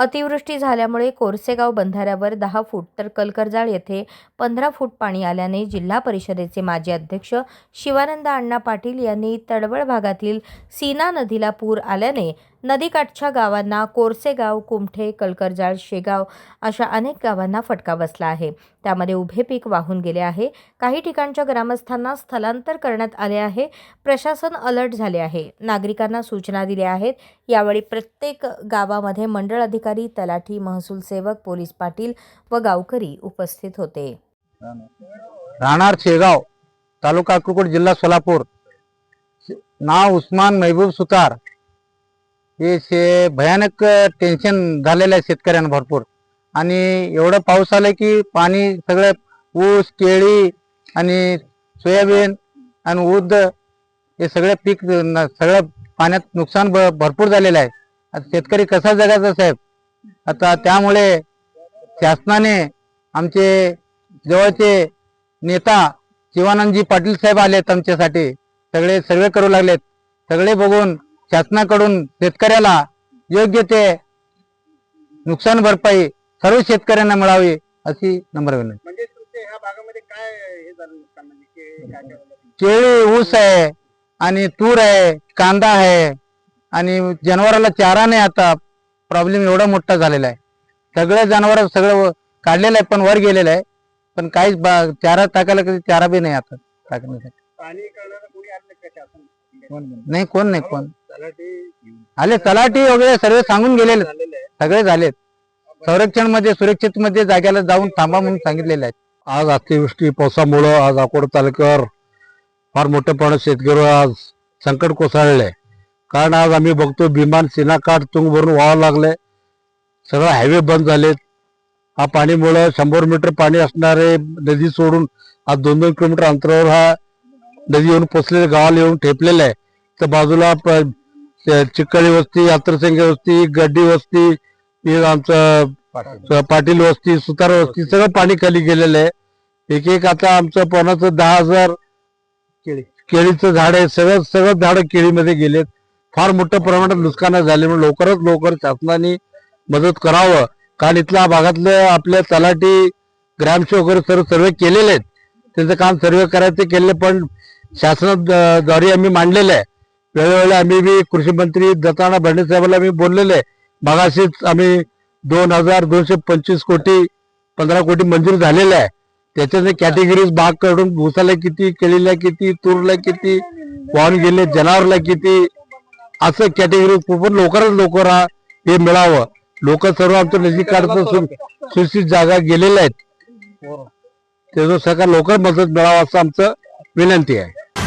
अतिवृष्टी झाल्यामुळे कोरसेगाव बंधाऱ्यावर दहा फूट तर कलकरजाळ येथे पंधरा फूट पाणी आल्याने जिल्हा परिषदेचे माजी अध्यक्ष शिवानंद अण्णा पाटील यांनी तडवळ भागातील सीना नदीला पूर आल्याने नदीकाठच्या गावांना कोरसेगाव कुमठे कलकरजाळ शेगाव अशा अनेक गावांना फटका बसला आहे. त्यामध्ये उभे पीक वाहून गेले आहे. काही ठिकाणच्या ग्रामस्थांना स्थलांतर करण्यात आले आहे. प्रशासन अलर्ट झाले आहे. नागरिकांना सूचना दिल्या आहेत. यावेळी प्रत्येक गावामध्ये मंडळ अधिकारी तलाठी महसूल सेवक पोलीस पाटील व गावकरी उपस्थित होते. राहणार शेगाव तालुका अक्कलकोट जिल्हा सोलापूर. नाव उस्मान महबूब सुतार. हे शे भयानक टेन्शन झालेलं आहे शेतकऱ्यांना भरपूर. आणि एवढं पाऊस आलं की पाणी सगळं ऊस केळी आणि सोयाबीन आणि उद हे सगळे पीक न- सगळं पाण्यात नुकसान भ- भरपूर झालेलं आहे. आता शेतकरी कसा जगायचा साहेब? आता त्यामुळे शासनाने आमचे जवळचे नेता शिवानंदजी पाटील साहेब आलेत आमच्यासाठी. सगळे सर्वे करू लागलेत. सगळे बघून शासनाकडून शेतकऱ्याला योग्य ते नुकसान भरपाई सर्व शेतकऱ्यांना मिळावी अशी नम्र विनंती. म्हणजे तुमच्या ह्या भागामध्ये काय हे झालं नुकसान म्हणजे के- काय काय झालं? केळी ऊस आहे आणि तूर आहे कांदा आहे आणि जनावराला चारा नाही आता. प्रॉब्लेम एवढा मोठा झालेला आहे. सगळे जनावर सगळं व- काढलेलं आहे पण वर गेलेलं आहे. पण काहीच बा- चारा टाकायला कधी चारा बी नाही आता टाकण्यासाठी. पाणी करणारं कोणी आलं का शासन? नाही कोण नाही कोण? आले तलाठी वगैरे सर्व सांगून गेलेले. सगळे झालेत संरक्षणमध्ये सुरक्षित मध्ये जाग्याला जाऊन थांबा म्हणून सांगितलेले आहेत. आज अतिवृष्टी पावसामुळं आज अकोट तालुक्यावर फार मोठ्या प्रमाणात शेतकरी आज संकट कोसळले. कारण आज आम्ही बघतो विमान सिनाकाठ तुंग भरून व्हावं लागले. सगळं हायवे बंद झालेत. हा पाणीमुळं शंभर मीटर पाणी असणारे नदी सोडून आज दोन दोन किलोमीटर अंतरावर हा नदी येऊन पोचलेले गावाला येऊन ठेपलेलं आहे. तर बाजूला चिक्कळी वस्ती यात्रसंख्या वस्ती गड्डी वस्ती आमचं पाटील. वस्ती सुतार वस्ती सगळं पाणी खाली गेलेलं आहे. एक एक आता आमचं पवनाचं दहा हजार केळी. केळीचं झाड आहे. सगळं सगळं झाडं केळीमध्ये गेलेत. फार मोठ्या प्रमाणात नुकसान झाल्यामुळे लवकरात लवकर शासनाने मदत करावं. कारण इथल्या भागातले आपले तलाठी ग्रामसेवक वगैरे सर्व सर्वे केलेले आहेत. त्यांचं काम सर्वे करायचे केले पण शासनाद्वारे आम्ही मांडलेलं आहे. वेळोवेळी आम्ही बी कृषी मंत्री दत्ताना भरणे साहेबांना आम्ही बोललेले. आहे मागाशीच आम्ही दोन हजार दोनशे पंचवीस कोटी पंधरा कोटी मंजूर झालेले आहे. त्याच्याने कॅटेगरीज भाग काढून भुसाला किती केळीला किती तूरला किती वाहून गेले जनावरला किती असं कॅटेगरी पण लवकरात लवकर हा हे मिळावं. लोक सर्व आमचं नजीक काढत असून सुशिक्षित जागा गेलेल्या आहेत. त्याचं सरकार लवकर मदत मिळावं असं आमचं विनंती आहे.